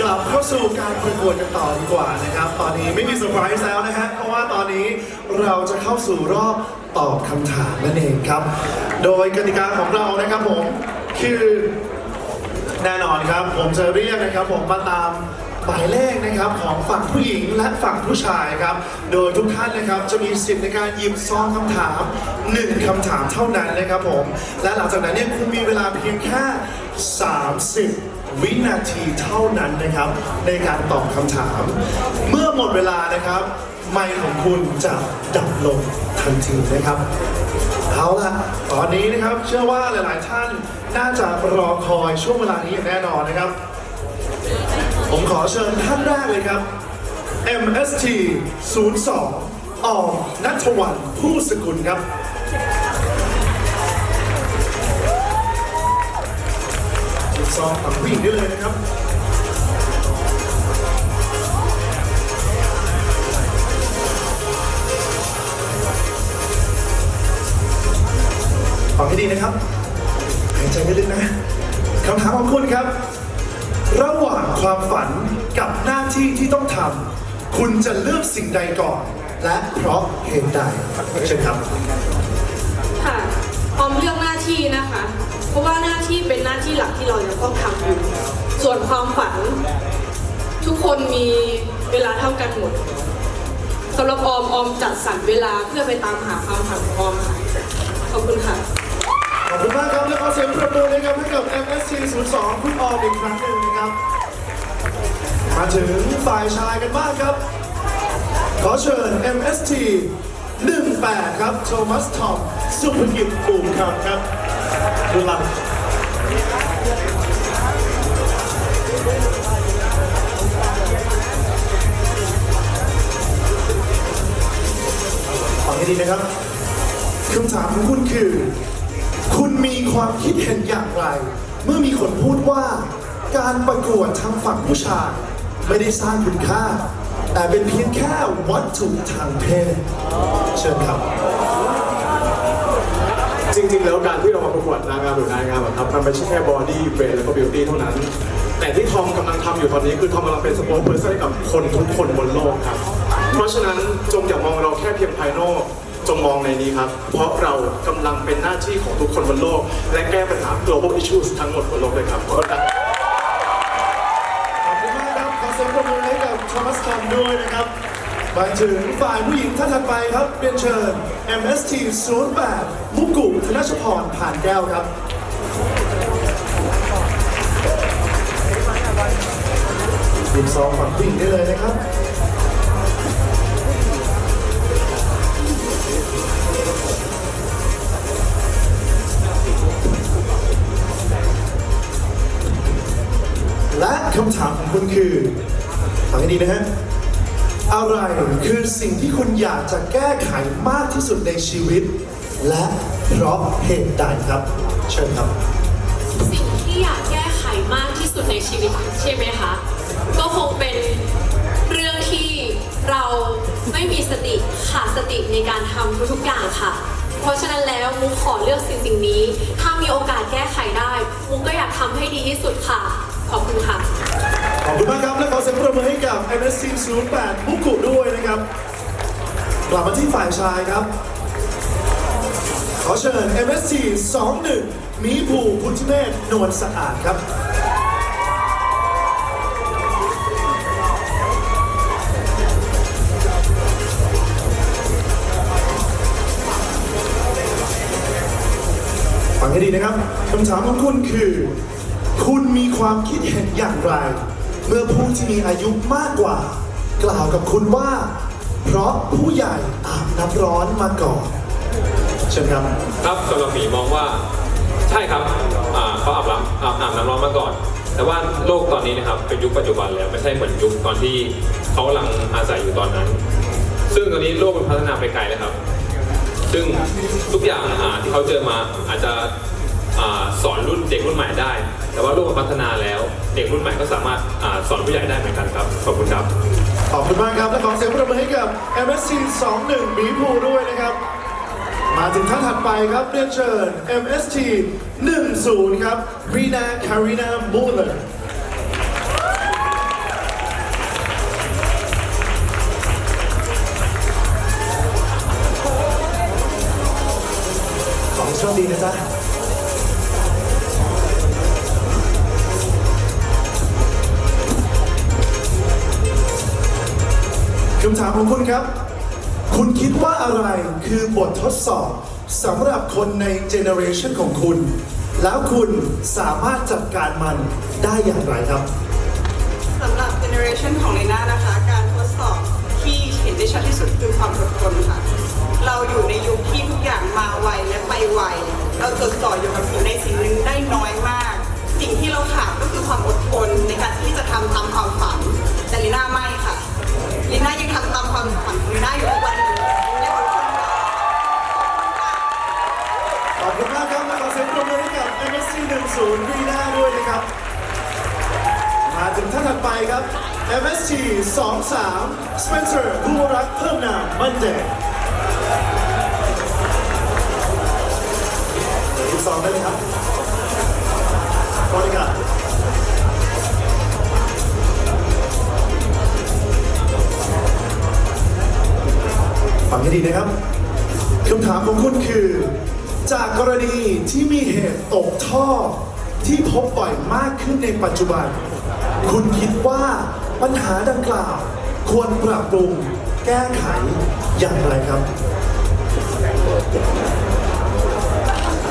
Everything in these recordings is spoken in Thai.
กลับเข้าสู่การประกวดกันต่อดีกว่านะครับ ตอนนี้ไม่มีเซอร์ไพรส์แล้วนะฮะเพราะว่าตอนนี้เราจะเข้าสู่รอบตอบคำถามนั่นเองครับ โดยกติกาของเรานะครับผมคือแน่นอนครับ ผมจะเรียกนะครับผมมาตามหมายเลขนะครับของฝั่งผู้หญิงและฝั่งผู้ชายครับ โดยทุกท่านนะครับจะมีสิทธิ์ในการหยิบซองคำถามหนึ่งคำถามเท่านั้นนะครับผม และหลังจากนั้นเนี่ยคุณมีเวลาเพียงแค่ 30 วินาทีเท่านั้นนะครับ ในการตอบคำถาม เมื่อหมดเวลานะครับ ไมค์ของคุณจะดับลงทันทีนะครับ เอาล่ะ ตอนนี้นะครับเชื่อว่าหลาย ๆ ท่านน่าจะรอคอยช่วงเวลานี้อย่างแน่นอนนะครับ ผมขอเชิญท่านแรกเลยครับ MST 02ออมนัทวันผู้สกุลครับ ซองฝั่งผู้หญิงได้เลยนะครับฟังให้ดีนะครับหายใจลึกๆนะคำถามของคุณครับ ระหว่างความฝันกับหน้าที่ที่ต้องทำคุณจะเลือกสิ่งใดก่อน และเพราะเหตุใดเชิญครับ ค่ะออมเลือกหน้าที่นะคะ เพราะว่าหน้าที่เป็นหน้าที่หลักที่เราจะต้องทำอยู่ ส่วนความฝัน ทุกคนมีเวลาเท่ากันหมดสำหรับออมออมจัดสรรเวลาเพื่อไปตามหาความฝันของออมค่ะขอบคุณค่ะ ขอบคุณมากครับ และขอเสียงปรบมือนะครับให้กับ MSC 02คุณออมอีกครั้งหนึ่งนะครับ มาถึงฝ่ายชายกันบ้างครับ ขอเชิญ MST 18 ครับ โทมัสทอม สุภกิจปุ่มคำครับ ดูหลังฟังให้ดีนะครับคำถามของคุณคือ คุณมีความคิดเห็นอย่างไร เมื่อมีคนพูดว่า การประกวดทางฝั่งผู้ชายไม่ได้สร้างคุณค่า แต่เป็นเพียงแค่วัตถุทางเพศ เชิญครับ ริงๆ แล้วการที่เรามาประกวดนางงามหรือนายงามครับมันไม่ใช่แค่บอดี้เวทแล้วก็บิวตี้เท่านั้น แต่ที่ทอมกำลังทำอยู่ตอนนี้คือทอมกำลังเป็นสปอร์ตเพอร์เซนกับคนทุกคนบนโลกครับ เพราะฉะนั้นจงอย่ามองเราแค่เพียงภายนอกจงมองในนี้ครับ เพราะเรากำลังเป็นหน้าที่ของทุกคนบนโลก และแก้ปัญหา global issues ทั้งหมดบนโลกเลยครับขอบคุณครับขอบคุณมากครับขอเสียงปรบมือให้กับโทมัสทอมด้วยนะครับ มาถึงฝ่ายผู้หญิงท่านถัดไปครับเรียนเชิญ MST 08มุกุธนชพรผ่านแก้วครับหยิบซองฝั่งผู้หญิงได้เลยนะครับและคำถามของคุณคือฟังให้ดีนะฮะ อะไรคือสิ่งที่คุณอยากจะแก้ไขมากที่สุดในชีวิต และเพราะเหตุใดครับ เชิญครับ สิ่งที่อยากแก้ไขมากที่สุดในชีวิตใช่ไหมคะ ก็คงเป็นเรื่องที่เราไม่มีสติขาดสติในการทำทุกๆอย่างค่ะ เพราะฉะนั้นแล้วมุกขอเลือกสิ่งสิ่งนี้ ถ้ามีโอกาสแก้ไขได้มุกก็อยากทำให้ดีที่สุดค่ะ ขอบคุณค่ะ อบคุณมากครับ และขอเสียงปรบมือให้กับ MSC 08มุกุด้วยนะครับ กลับมาที่ฝ่ายชายครับ ขอเชิญ MSC 21 มีภูพุทธเมธนวลสะอาดครับ ฟังให้ดีนะครับคำถามของคุณคือ คุณมีความคิดเห็นอย่างไร เมื่อผู้ที่มีอายุมากกว่า กล่าวกับคุณว่า เพราะผู้ใหญ่อาบน้ำร้อนมาก่อนเชิญครับ ครับสำหรับหมีมองว่าใช่ครับอ่าเขาอาบน้ำอาบน้ำน้ำร้อนมาก่อน แต่ว่าโลกตอนนี้นะครับเป็นยุคปัจจุบันแล้วไม่ใช่เหมือนยุคตอนที่เขากำลังอาศัยอยู่ตอนนั้น ซึ่งตอนนี้โลกมันพัฒนาไปไกลแล้วครับ ซึ่งทุกอย่างอ่าที่เขาเจอมาอาจจะ สอนรุ่นเด็กรุ่นใหม่ได้ แต่ว่าโลกมัพัฒนาแล้ว เด็กรุ่นใหม่ก็สามารถสอนผู้ใหญ่ได้เหมือนกันครับ ขอบคุณครับ ขอบคุณมากครับ และขอเสียงปรบมือให้กับ MSC 21บีพูด้วยนะครับ มาถึงท่านถัดไปครับเรียนเชิญ MST 10 ครับ Rina Karina Müller สของโชคดีนะจ๊ะ ถามของคุณครับ คุณคิดว่าอะไรคือบททดสอบสำหรับคนในเจเนอเรชันของคุณ แล้วคุณสามารถจัดการมันได้อย่างไรครับ สำหรับเจเนอเรชันของลีน่านะคะ การทดสอบที่เห็นได้ชัดที่สุดคือความอดทนค่ะ เราอยู่ในยุคที่ทุกอย่างมา ให้กับ MSC 10วีน่าด้วยนะครับ มาถึงท่านถัดไปครับ MST 23 Spencer ผู้รักเพิ่มนามมันเดย์อีกสองได้ไหมครับบริการฟังให้ดีนะครับคำถามของคุณคือ จากกรณีที่มีเหตุตกท่อ ที่พบบ่อยมากขึ้นในปัจจุบัน คุณคิดว่าปัญหาดังกล่าว ควรปรับปรุงแก้ไขอย่างไรครับ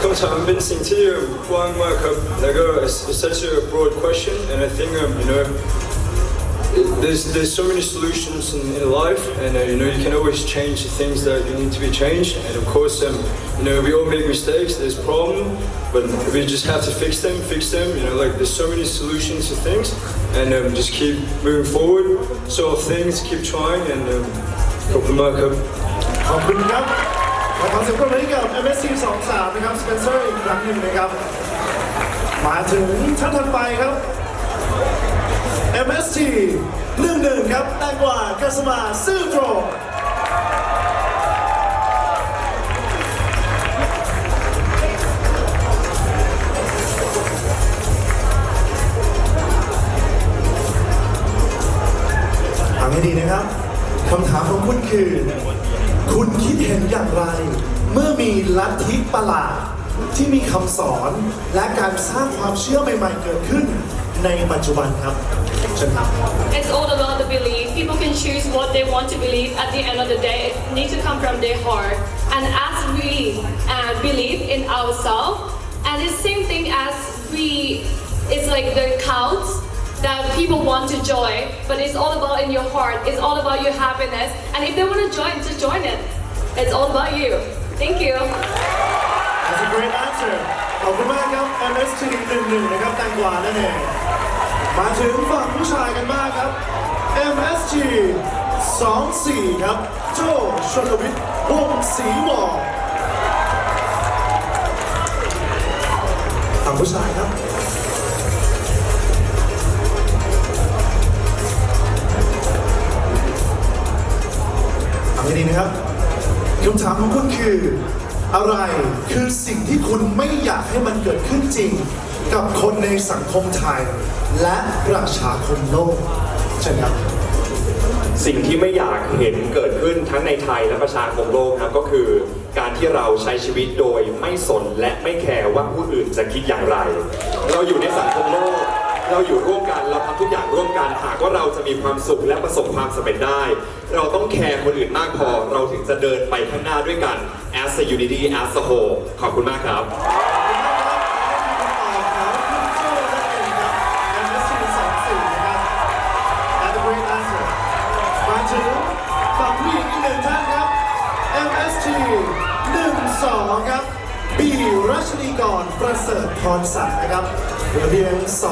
คำถามเป็นสิ่งที่กว้างมากครับแล้วก็ it's such a broad question and I think um, you know there's there's so many solutions in, in life, and uh, you know you can always change the things that need to be changed. And of course, um, you know we all make mistakes. There's problem, but we just have to fix them, fix them. You know, like there's so many solutions to things, and um, just keep moving forward. So things, keep trying, and um, hope the mark up. ขอบคุณครับขอขอเสียงปรบมือให้กับ MSC 2 3นะครับสเปนเซอร์อีกครั้งหนึ่งนะครับมาถึงท่านถัดไปครับ MST 11ครับแตงกวากัสมาซื่อตรงฟังให้ดีนะครับคำถามของคุณคือ คุณคิดเห็นอย่างไร เมื่อมีลัทธิประหลาดที่มีคำสอนและการสร้างความเชื่อใหม่ๆเกิดขึ้นในปัจจุบันครับ It's all about the belief. People can choose what they want to believe. At the end of the day, it needs to come from their heart. And as we uh, believe in ourselves, and it's same thing as we, it's like the counts that people want to join, but it's all about in your heart. It's all about your happiness. And if they want to join, just join it. It's all about you. Thank you. That's a great answer ขอบคุณมากครับ MST 11นะครับแตงกวานั่นเอง มาถึงฝั่งผู้ชายกันบ้างครับ MST 24 ครับ โจชลวิทย์วงศ์ศรีวอฝั่งผู้ชายครับฟังให้ดีนะครับคำถามของคุณคือ อะไรคือสิ่งที่คุณไม่อยากให้มันเกิดขึ้นจริง กับคนในสังคมไทย และประชาคมโลกเช่นครับ สิ่งที่ไม่อยากเห็นเกิดขึ้นทั้งในไทยและประชาคมโลกนะครับก็คือ การที่เราใช้ชีวิตโดยไม่สนและไม่แคร์ว่าผู้อื่นจะคิดอย่างไร เราอยู่ในสังคมโลก เราอยู่ร่วมกันเราทำทุกอย่างร่วมกันหากว่าเราจะมีความสุขและประสบความสำเร็จได้ เราต้องแคร์คนอื่นมากพอ เราถึงจะเดินไปข้างหน้าด้วยกัน as a unity as a whole ขอบคุณมากครับ พรศักดิ์นะครับหรือพียงสอ